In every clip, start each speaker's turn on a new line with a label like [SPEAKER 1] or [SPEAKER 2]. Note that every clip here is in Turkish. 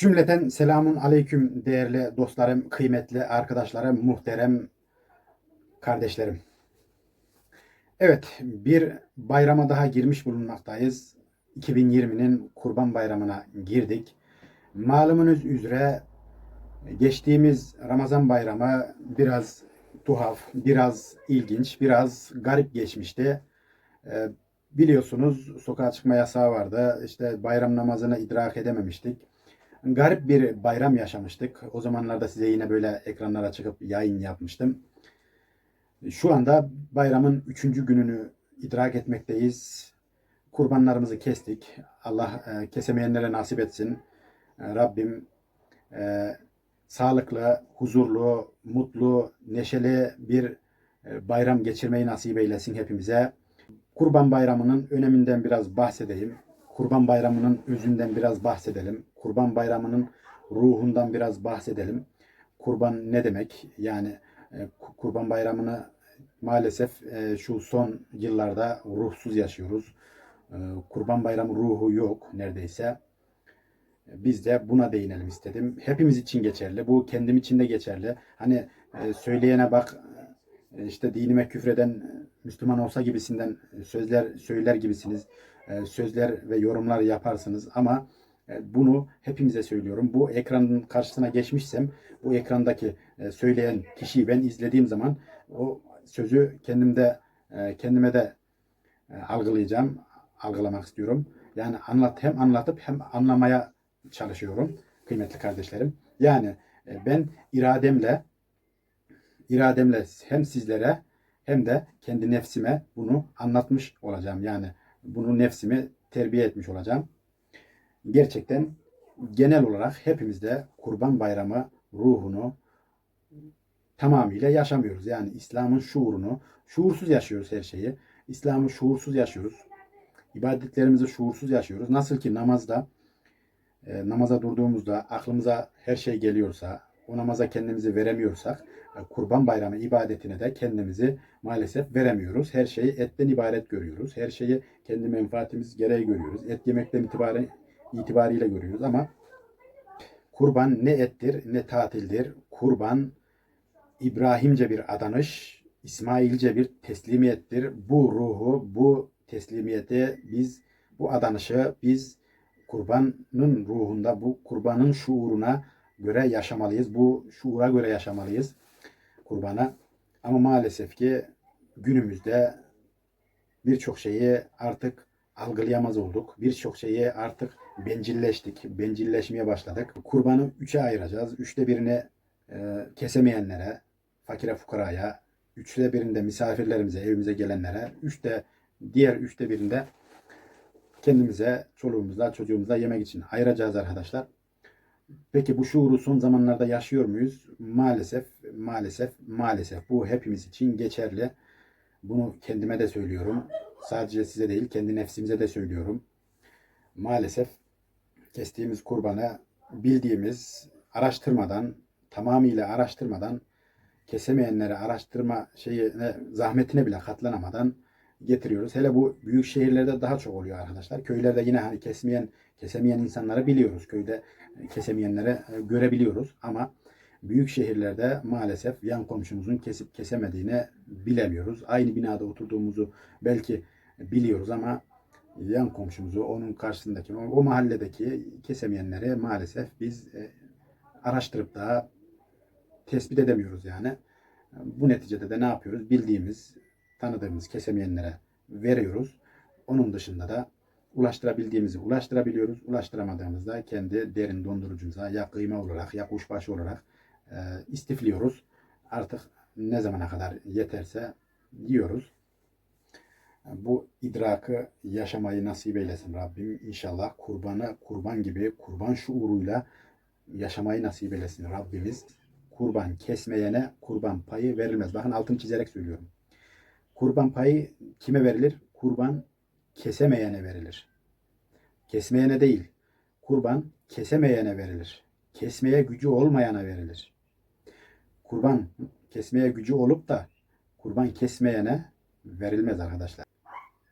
[SPEAKER 1] Cümleten selamun aleyküm değerli dostlarım, kıymetli arkadaşlarım, muhterem kardeşlerim. Evet, bir bayrama daha girmiş bulunmaktayız. 2020'nin Kurban Bayramı'na girdik. Malumunuz üzere geçtiğimiz Ramazan Bayramı biraz tuhaf, biraz ilginç, biraz garip geçmişti. Ee, biliyorsunuz sokağa çıkma yasağı vardı. İşte bayram namazını idrak edememiştik garip bir bayram yaşamıştık. O zamanlarda size yine böyle ekranlara çıkıp yayın yapmıştım. Şu anda bayramın üçüncü gününü idrak etmekteyiz. Kurbanlarımızı kestik. Allah e, kesemeyenlere nasip etsin. E, Rabbim e, sağlıklı, huzurlu, mutlu, neşeli bir e, bayram geçirmeyi nasip eylesin hepimize. Kurban Bayramı'nın öneminden biraz bahsedeyim. Kurban Bayramı'nın özünden biraz bahsedelim. Kurban Bayramı'nın ruhundan biraz bahsedelim. Kurban ne demek? Yani e, Kurban Bayramı'nı maalesef e, şu son yıllarda ruhsuz yaşıyoruz. E, Kurban Bayramı ruhu yok neredeyse. Biz de buna değinelim istedim. Hepimiz için geçerli. Bu kendim için de geçerli. Hani söyleyene bak işte dinime küfreden Müslüman olsa gibisinden sözler söyler gibisiniz. Sözler ve yorumlar yaparsınız ama bunu hepimize söylüyorum. Bu ekranın karşısına geçmişsem bu ekrandaki e, söyleyen kişiyi ben izlediğim zaman o sözü kendimde kendime de algılayacağım, algılamak istiyorum. Yani anlat hem anlatıp hem anlamaya çalışıyorum kıymetli kardeşlerim. Yani ben irademle irademle hem sizlere hem de kendi nefsime bunu anlatmış olacağım. Yani bunu nefsimi terbiye etmiş olacağım. Gerçekten genel olarak hepimizde Kurban Bayramı ruhunu tamamıyla yaşamıyoruz. Yani İslam'ın şuurunu, şuursuz yaşıyoruz her şeyi. İslam'ı şuursuz yaşıyoruz. İbadetlerimizi şuursuz yaşıyoruz. Nasıl ki namazda e, namaza durduğumuzda aklımıza her şey geliyorsa, o namaza kendimizi veremiyorsak, e, Kurban Bayramı ibadetine de kendimizi maalesef veremiyoruz. Her şeyi etten ibaret görüyoruz. Her şeyi kendi menfaatimiz gereği görüyoruz. Et yemekten itibaren itibariyle görüyoruz ama kurban ne ettir ne tatildir. Kurban İbrahimce bir adanış, İsmailce bir teslimiyettir. Bu ruhu, bu teslimiyeti biz, bu adanışı biz kurbanın ruhunda, bu kurbanın şuuruna göre yaşamalıyız. Bu şuura göre yaşamalıyız kurbana. Ama maalesef ki günümüzde birçok şeyi artık algılayamaz olduk. Birçok şeyi artık bencilleştik. Bencilleşmeye başladık. Kurbanı üçe ayıracağız. Üçte birini e, kesemeyenlere, fakire fukaraya, üçte birinde misafirlerimize, evimize gelenlere, üçte diğer üçte birinde kendimize, çoluğumuza, çocuğumuza yemek için ayıracağız arkadaşlar. Peki bu şuuru son zamanlarda yaşıyor muyuz? Maalesef, maalesef, maalesef. Bu hepimiz için geçerli. Bunu kendime de söylüyorum. Sadece size değil, kendi nefsimize de söylüyorum. Maalesef kestiğimiz kurbanı bildiğimiz, araştırmadan, tamamıyla araştırmadan, kesemeyenlere araştırma şeyine, zahmetine bile katlanamadan getiriyoruz. Hele bu büyük şehirlerde daha çok oluyor arkadaşlar. Köylerde yine hani kesmeyen, kesemeyen insanları biliyoruz. Köyde kesemeyenleri e, görebiliyoruz ama büyük şehirlerde maalesef yan komşumuzun kesip kesemediğini bilemiyoruz. Aynı binada oturduğumuzu belki biliyoruz ama yan komşumuzu, onun karşısındaki, o mahalledeki kesemeyenleri maalesef biz e, araştırıp da tespit edemiyoruz yani. Bu neticede de ne yapıyoruz? Bildiğimiz, tanıdığımız kesemeyenlere veriyoruz. Onun dışında da ulaştırabildiğimizi ulaştırabiliyoruz. Ulaştıramadığımızda kendi derin dondurucumuza ya kıyma olarak ya kuşbaşı olarak e, istifliyoruz. Artık ne zamana kadar yeterse yiyoruz. Bu idrakı yaşamayı nasip eylesin Rabbim. İnşallah kurbanı kurban gibi kurban şuuruyla yaşamayı nasip eylesin Rabbimiz. Kurban kesmeyene kurban payı verilmez. Bakın altını çizerek söylüyorum. Kurban payı kime verilir? Kurban kesemeyene verilir. Kesmeyene değil. Kurban kesemeyene verilir. Kesmeye gücü olmayana verilir. Kurban kesmeye gücü olup da kurban kesmeyene verilmez arkadaşlar.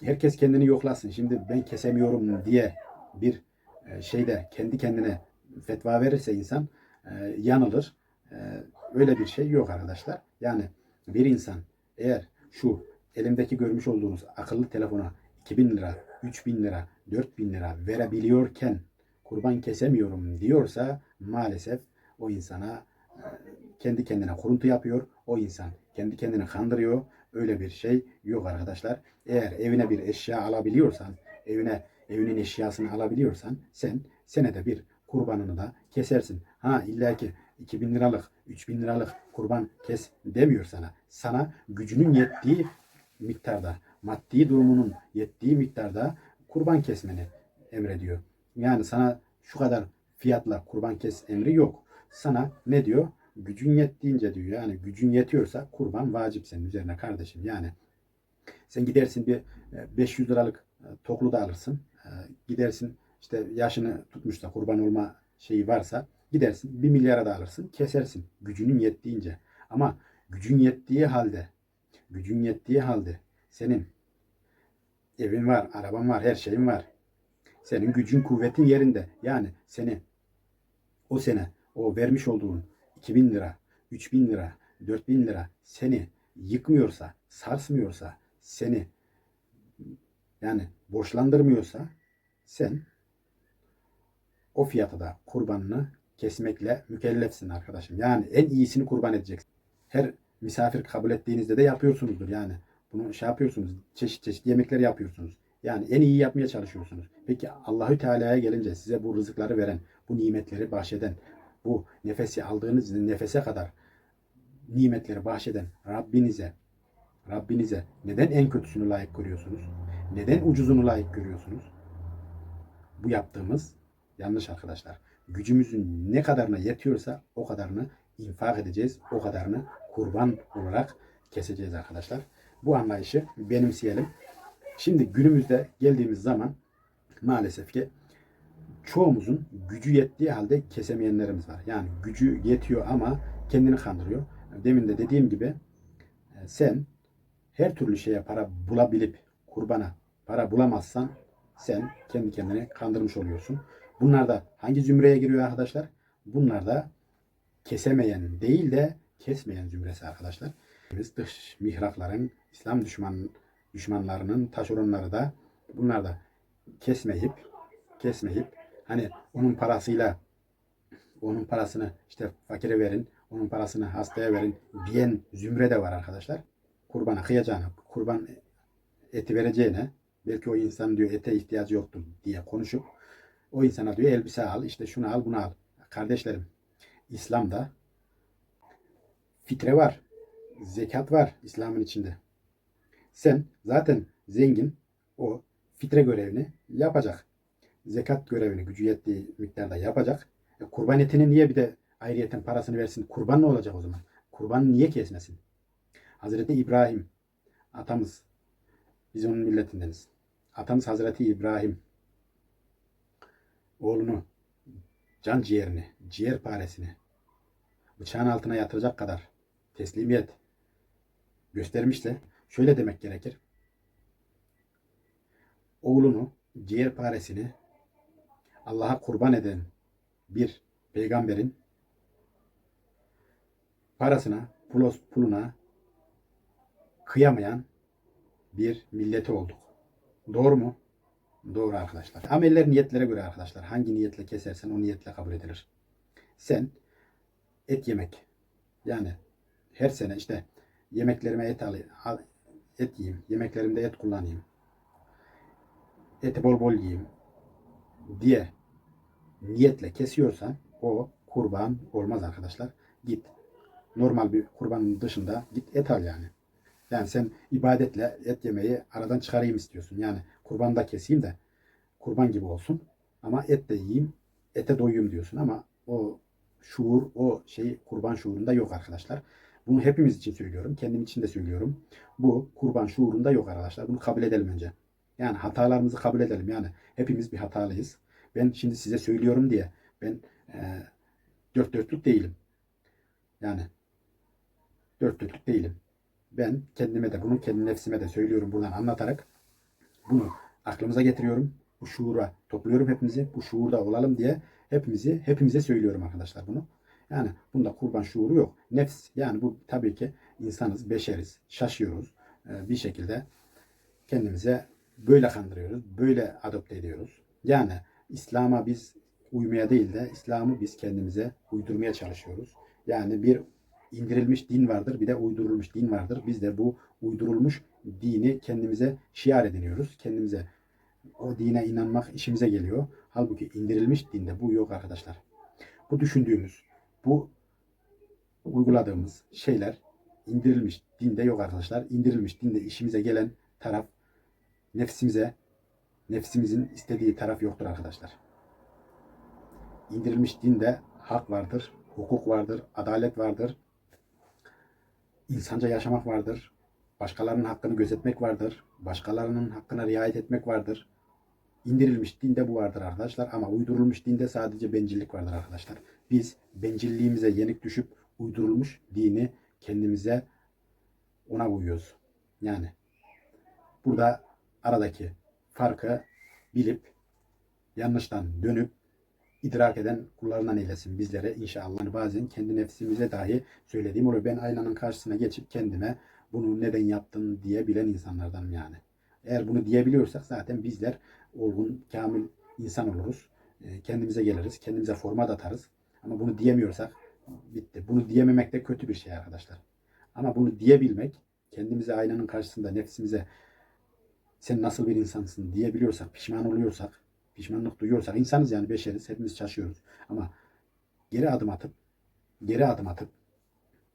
[SPEAKER 1] Herkes kendini yoklasın. Şimdi ben kesemiyorum diye bir e, şeyde kendi kendine fetva verirse insan e, yanılır. E, öyle bir şey yok arkadaşlar. Yani bir insan eğer şu elimdeki görmüş olduğunuz akıllı telefona 2000 lira, 3000 lira, 4000 lira verebiliyorken kurban kesemiyorum diyorsa maalesef o insana kendi kendine kuruntu yapıyor. O insan kendi kendini kandırıyor. Öyle bir şey yok arkadaşlar. Eğer evine bir eşya alabiliyorsan, evine evinin eşyasını alabiliyorsan sen senede bir kurbanını da kesersin. Ha illa ki 2000 liralık, 3000 liralık kurban kes demiyor sana. Sana gücünün yettiği miktarda, maddi durumunun yettiği miktarda kurban kesmeni emrediyor. Yani sana şu kadar fiyatla kurban kes emri yok. Sana ne diyor? Gücün yettiğince diyor. Yani gücün yetiyorsa kurban vacip senin üzerine kardeşim. Yani sen gidersin bir e, 500 liralık e, toklu da alırsın. E, Gidersin işte yaşını tutmuşsa kurban olma şeyi varsa gidersin 1 milyara da alırsın. Kesersin gücünün yettiğince. Ama gücün yettiği halde gücün yettiği halde senin evin var, araban var, her şeyin var. Senin gücün, kuvvetin yerinde. Yani seni o sene o vermiş olduğun 2000 lira, 3000 lira, 4000 lira seni yıkmıyorsa, sarsmıyorsa, seni yani borçlandırmıyorsa sen o fiyata da kurbanını kesmekle mükellefsin arkadaşım. Yani en iyisini kurban edeceksin. Her misafir kabul ettiğinizde de yapıyorsunuzdur yani. Bunu şey yapıyorsunuz. Çeşit çeşit yemekler yapıyorsunuz. Yani en iyi yapmaya çalışıyorsunuz. Peki Allahü Teala'ya gelince size bu rızıkları veren, bu nimetleri bahşeden, bu nefesi aldığınız nefese kadar nimetleri bahşeden Rabbinize Rabbinize neden en kötüsünü layık görüyorsunuz? Neden ucuzunu layık görüyorsunuz? Bu yaptığımız yanlış arkadaşlar. Gücümüzün ne kadarına yetiyorsa o kadarını infak edeceğiz. O kadarını kurban olarak keseceğiz arkadaşlar. Bu anlayışı benimseyelim. Şimdi günümüzde geldiğimiz zaman maalesef ki çoğumuzun gücü yettiği halde kesemeyenlerimiz var. Yani gücü yetiyor ama kendini kandırıyor. Demin de dediğim gibi e, sen her türlü şeye para bulabilip kurbana para bulamazsan sen kendi kendine kandırmış oluyorsun. Bunlar da hangi zümreye giriyor arkadaşlar? Bunlar da kesemeyen değil de kesmeyen zümresi arkadaşlar. Biz dış mihrakların, İslam düşman düşmanlarının taşeronları da bunlar da kesmeyip kesmeyip hani onun parasıyla onun parasını işte fakire verin, onun parasını hastaya verin diyen zümre de var arkadaşlar. Kurbana kıyacağına, kurban eti vereceğine belki o insan diyor ete ihtiyacı yoktur diye konuşup o insana diyor elbise al, işte şunu al, bunu al. Kardeşlerim, İslam'da fitre var, zekat var İslam'ın içinde. Sen zaten zengin o fitre görevini yapacak. Zekat görevini gücü yettiği miktarda yapacak. E, kurban etini niye bir de ayrıyeten parasını versin? Kurban ne olacak o zaman? Kurban niye kesmesin? Hazreti İbrahim atamız biz onun milletindeniz. Atamız Hazreti İbrahim oğlunu can ciğerini, ciğer paresini bıçağın altına yatıracak kadar teslimiyet göstermişse şöyle demek gerekir. Oğlunu, ciğer paresini Allah'a kurban eden bir peygamberin parasına, pulos, puluna kıyamayan bir milleti olduk. Doğru mu? Doğru arkadaşlar. Ameller niyetlere göre arkadaşlar. Hangi niyetle kesersen o niyetle kabul edilir. Sen et yemek yani her sene işte yemeklerime et alayım, al, et yiyeyim, yemeklerimde et kullanayım, eti bol bol yiyeyim diye niyetle kesiyorsan o kurban olmaz arkadaşlar. Git normal bir kurbanın dışında git et al yani. Yani sen ibadetle et yemeyi aradan çıkarayım istiyorsun. Yani kurban da keseyim de kurban gibi olsun. Ama et de yiyeyim, ete doyayım diyorsun ama o şuur, o şey kurban şuurunda yok arkadaşlar. Bunu hepimiz için söylüyorum. Kendim için de söylüyorum. Bu kurban şuurunda yok arkadaşlar. Bunu kabul edelim önce. Yani hatalarımızı kabul edelim. Yani hepimiz bir hatalıyız. Ben şimdi size söylüyorum diye ben e, dört dörtlük değilim. Yani dört dörtlük değilim. Ben kendime de bunu kendi nefsime de söylüyorum buradan anlatarak bunu aklımıza getiriyorum. Bu şuura topluyorum hepimizi. Bu şuurda olalım diye hepimizi hepimize söylüyorum arkadaşlar bunu. Yani bunda kurban şuuru yok. Nefs yani bu tabii ki insanız, beşeriz, şaşıyoruz. Ee, bir şekilde kendimize böyle kandırıyoruz, böyle adopte ediyoruz. Yani İslam'a biz uymaya değil de İslam'ı biz kendimize uydurmaya çalışıyoruz. Yani bir indirilmiş din vardır, bir de uydurulmuş din vardır. Biz de bu uydurulmuş dini kendimize şiar ediniyoruz. Kendimize o dine inanmak işimize geliyor. Halbuki indirilmiş dinde bu yok arkadaşlar. Bu düşündüğümüz, bu uyguladığımız şeyler indirilmiş dinde yok arkadaşlar. İndirilmiş dinde işimize gelen taraf nefsimize, nefsimizin istediği taraf yoktur arkadaşlar. İndirilmiş dinde hak vardır, hukuk vardır, adalet vardır, insanca yaşamak vardır, başkalarının hakkını gözetmek vardır, başkalarının hakkına riayet etmek vardır. İndirilmiş dinde bu vardır arkadaşlar ama uydurulmuş dinde sadece bencillik vardır arkadaşlar. Biz bencilliğimize yenik düşüp uydurulmuş dini kendimize ona uyuyoruz. Yani burada aradaki farkı bilip yanlıştan dönüp idrak eden kullarından eylesin bizlere inşallah. Bazen kendi nefsimize dahi söylediğim oluyor. Ben aynanın karşısına geçip kendime bunu neden yaptın diyebilen insanlardanım yani. Eğer bunu diyebiliyorsak zaten bizler olgun, kamil insan oluruz. E, Kendimize geliriz, kendimize format atarız. Ama bunu diyemiyorsak bitti. Bunu diyememek de kötü bir şey arkadaşlar. Ama bunu diyebilmek, kendimize aynanın karşısında nefsimize sen nasıl bir insansın diyebiliyorsak, pişman oluyorsak, pişmanlık duyuyorsak, insanız yani beşeriz, hepimiz şaşıyoruz. Ama geri adım atıp, geri adım atıp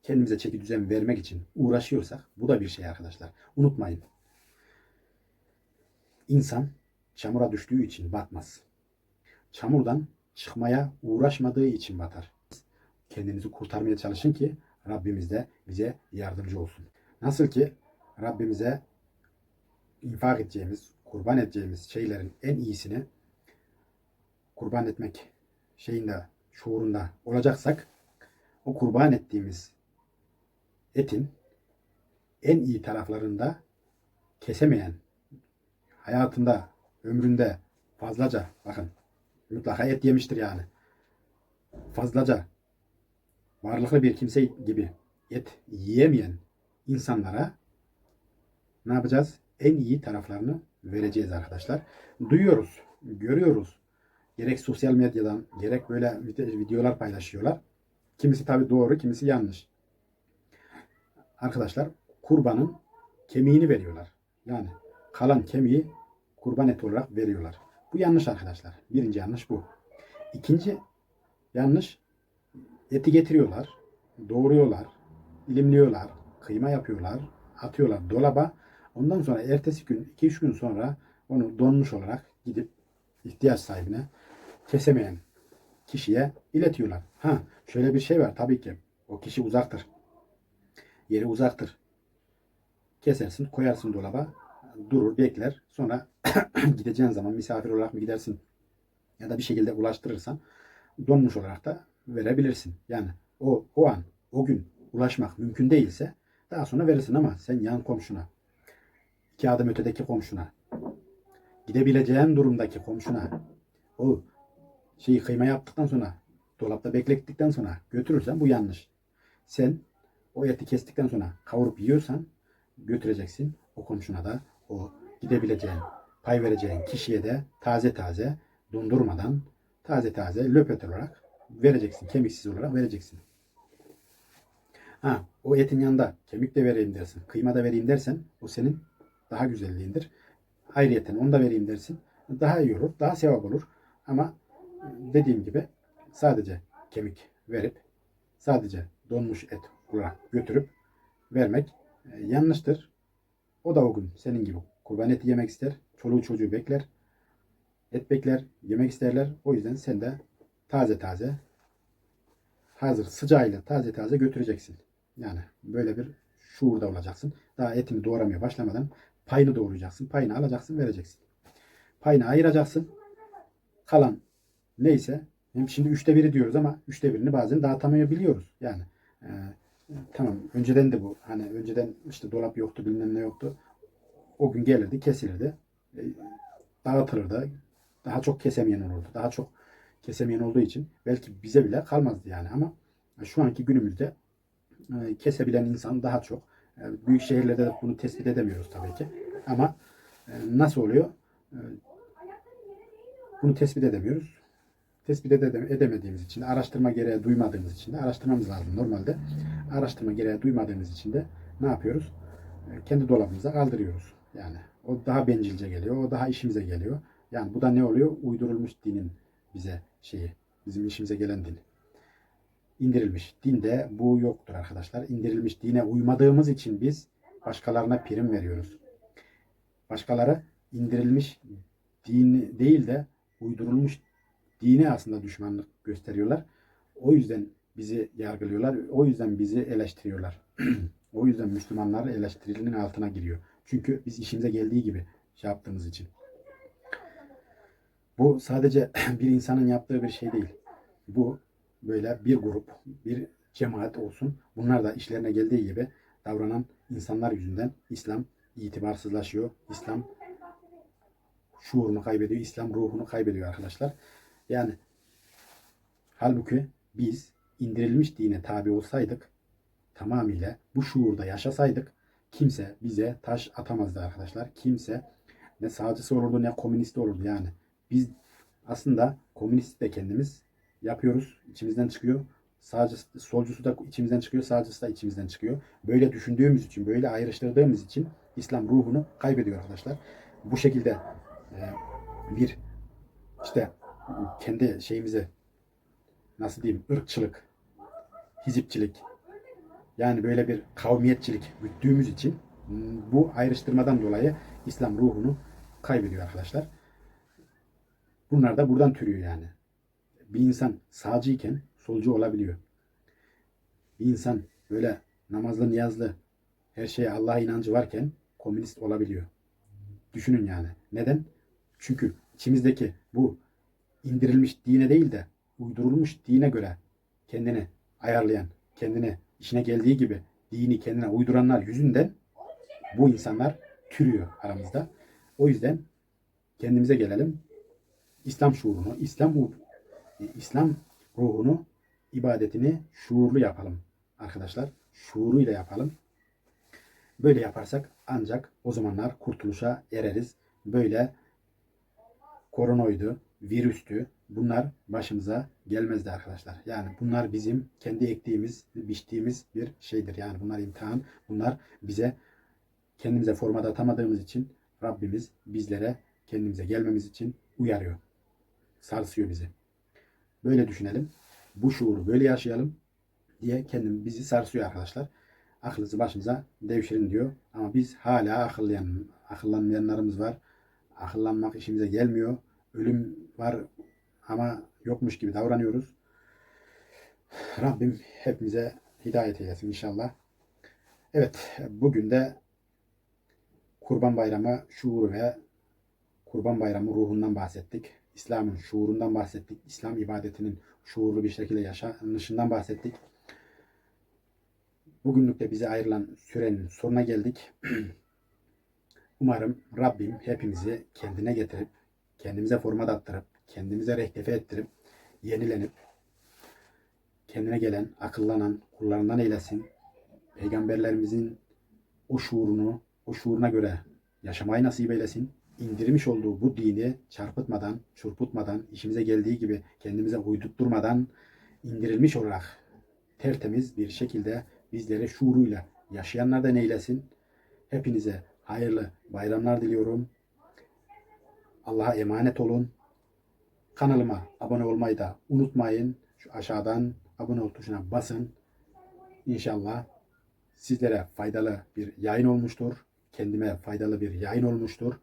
[SPEAKER 1] kendimize çeki düzen vermek için uğraşıyorsak bu da bir şey arkadaşlar. Unutmayın. İnsan çamura düştüğü için batmaz. Çamurdan çıkmaya uğraşmadığı için batar. Kendinizi kurtarmaya çalışın ki Rabbimiz de bize yardımcı olsun. Nasıl ki Rabbimize infak edeceğimiz, kurban edeceğimiz şeylerin en iyisini kurban etmek şeyinde, şuurunda olacaksak o kurban ettiğimiz etin en iyi taraflarında kesemeyen, hayatında, ömründe fazlaca, bakın mutlaka et yemiştir yani. Fazlaca varlıklı bir kimse gibi et yiyemeyen insanlara ne yapacağız? En iyi taraflarını vereceğiz arkadaşlar. Duyuyoruz, görüyoruz. Gerek sosyal medyadan, gerek böyle vide- videolar paylaşıyorlar. Kimisi tabii doğru, kimisi yanlış. Arkadaşlar kurbanın kemiğini veriyorlar. Yani kalan kemiği kurban eti olarak veriyorlar. Bu yanlış arkadaşlar. Birinci yanlış bu. İkinci yanlış eti getiriyorlar, doğruyorlar, ilimliyorlar, kıyma yapıyorlar, atıyorlar dolaba. Ondan sonra ertesi gün, 2-3 gün sonra onu donmuş olarak gidip ihtiyaç sahibine kesemeyen kişiye iletiyorlar. Ha şöyle bir şey var tabii ki. O kişi uzaktır. Yeri uzaktır. Kesersin, koyarsın dolaba. Durur, bekler. Sonra gideceğin zaman misafir olarak mı gidersin? Ya da bir şekilde ulaştırırsan donmuş olarak da verebilirsin. Yani o o an, o gün ulaşmak mümkün değilse daha sonra verirsin ama sen yan komşuna, iki adım ötedeki komşuna, gidebileceğin durumdaki komşuna o şeyi kıyma yaptıktan sonra dolapta beklettikten sonra götürürsen bu yanlış. Sen o eti kestikten sonra kavurup yiyorsan götüreceksin o komşuna da o gidebileceğin pay vereceğin kişiye de taze taze dondurmadan taze taze löpet olarak vereceksin. Kemiksiz olarak vereceksin. Ha, o etin yanında kemik de vereyim dersin. Kıyma da vereyim dersen o senin daha güzelliğindir. Ayrıyeten onu da vereyim dersin. Daha iyi olur. Daha sevap olur. Ama dediğim gibi sadece kemik verip sadece donmuş et olarak götürüp vermek e, yanlıştır. O da o gün senin gibi kurban eti yemek ister. Çoluğu çocuğu bekler. Et bekler. Yemek isterler. O yüzden sen de taze taze hazır sıcağıyla taze taze götüreceksin. Yani böyle bir şuurda olacaksın. Daha etini doğramaya başlamadan payını doğrayacaksın. Payını alacaksın vereceksin. Payını ayıracaksın. Kalan neyse hem şimdi üçte biri diyoruz ama üçte birini bazen dağıtamayabiliyoruz. Yani e, tamam önceden de bu hani önceden işte dolap yoktu bilmem ne yoktu. O gün gelirdi kesilirdi. E, dağıtılırdı. Daha çok kesemeyen olurdu. Daha çok kesemeyen olduğu için belki bize bile kalmazdı yani ama şu anki günümüzde e, kesebilen insan daha çok. Büyük şehirlerde de bunu tespit edemiyoruz tabii ki. Ama e, nasıl oluyor? E, bunu tespit edemiyoruz. Tespit ede- edemediğimiz için araştırma gereği duymadığımız için de araştırmamız lazım normalde. Araştırma gereği duymadığımız için de ne yapıyoruz? E, kendi dolabımıza kaldırıyoruz. Yani o daha bencilce geliyor. O daha işimize geliyor. Yani bu da ne oluyor? Uydurulmuş dinin bize şeyi, bizim işimize gelen din. İndirilmiş. Dinde bu yoktur arkadaşlar. İndirilmiş dine uymadığımız için biz başkalarına prim veriyoruz. Başkaları indirilmiş din değil de uydurulmuş dine aslında düşmanlık gösteriyorlar. O yüzden bizi yargılıyorlar. O yüzden bizi eleştiriyorlar. o yüzden Müslümanlar eleştirilinin altına giriyor. Çünkü biz işimize geldiği gibi şey yaptığımız için. Bu sadece bir insanın yaptığı bir şey değil. Bu böyle bir grup, bir cemaat olsun. Bunlar da işlerine geldiği gibi davranan insanlar yüzünden İslam itibarsızlaşıyor. İslam şuurunu kaybediyor. İslam ruhunu kaybediyor arkadaşlar. Yani halbuki biz indirilmiş dine tabi olsaydık tamamıyla bu şuurda yaşasaydık kimse bize taş atamazdı arkadaşlar. Kimse ne sağcısı olurdu ne komünisti olurdu yani. Biz aslında komünist de kendimiz yapıyoruz. içimizden çıkıyor. Sağcısı, solcusu da içimizden çıkıyor. Sağcısı da içimizden çıkıyor. Böyle düşündüğümüz için, böyle ayrıştırdığımız için İslam ruhunu kaybediyor arkadaşlar. Bu şekilde e, bir işte kendi şeyimizi nasıl diyeyim ırkçılık, hizipçilik yani böyle bir kavmiyetçilik güttüğümüz için bu ayrıştırmadan dolayı İslam ruhunu kaybediyor arkadaşlar. Bunlar da buradan türüyor yani. Bir insan sağcıyken solcu olabiliyor. Bir insan böyle namazlı niyazlı her şeye Allah'a inancı varken komünist olabiliyor. Düşünün yani. Neden? Çünkü içimizdeki bu indirilmiş dine değil de uydurulmuş dine göre kendini ayarlayan, kendine işine geldiği gibi dini kendine uyduranlar yüzünden bu insanlar türüyor aramızda. O yüzden kendimize gelelim. İslam şuurunu, İslam İslam ruhunu, ibadetini şuurlu yapalım arkadaşlar. Şuuruyla yapalım. Böyle yaparsak ancak o zamanlar kurtuluşa ereriz. Böyle koronoydu, virüstü bunlar başımıza gelmezdi arkadaşlar. Yani bunlar bizim kendi ektiğimiz, biçtiğimiz bir şeydir. Yani bunlar imtihan. Bunlar bize kendimize formada atamadığımız için Rabbimiz bizlere kendimize gelmemiz için uyarıyor. Sarsıyor bizi. Böyle düşünelim. Bu şuuru böyle yaşayalım diye kendim bizi sarsıyor arkadaşlar. Aklınızı başınıza devşirin diyor. Ama biz hala akıllayan, akıllanmayanlarımız var. Akıllanmak işimize gelmiyor. Ölüm var ama yokmuş gibi davranıyoruz. Rabbim hepimize hidayet eylesin inşallah. Evet, bugün de Kurban Bayramı şuuru ve Kurban Bayramı ruhundan bahsettik. İslam'ın şuurundan bahsettik. İslam ibadetinin şuurlu bir şekilde yaşanışından bahsettik. Bugünlük de bize ayrılan sürenin sonuna geldik. Umarım Rabbim hepimizi kendine getirip, kendimize format attırıp, kendimize rektefe ettirip, yenilenip, kendine gelen, akıllanan kullarından eylesin. Peygamberlerimizin o şuurunu, o şuuruna göre yaşamayı nasip eylesin. İndirmiş olduğu bu dini çarpıtmadan, çırpıtmadan, işimize geldiği gibi kendimize uydurtturmadan indirilmiş olarak tertemiz bir şekilde bizlere şuuruyla yaşayanlardan eylesin. Hepinize hayırlı bayramlar diliyorum. Allah'a emanet olun. Kanalıma abone olmayı da unutmayın. Şu aşağıdan abone ol tuşuna basın. İnşallah sizlere faydalı bir yayın olmuştur. Kendime faydalı bir yayın olmuştur.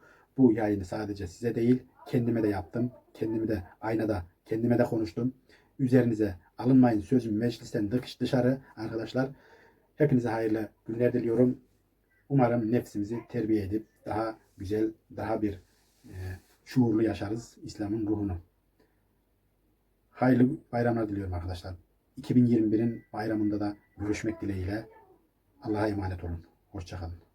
[SPEAKER 1] Bu yayını sadece size değil, kendime de yaptım. Kendimi de aynada, kendime de konuştum. Üzerinize alınmayın sözüm meclisten dış dışarı arkadaşlar. Hepinize hayırlı günler diliyorum. Umarım nefsimizi terbiye edip daha güzel, daha bir e, şuurlu yaşarız İslam'ın ruhunu. Hayırlı bayramlar diliyorum arkadaşlar. 2021'in bayramında da görüşmek dileğiyle. Allah'a emanet olun. Hoşçakalın.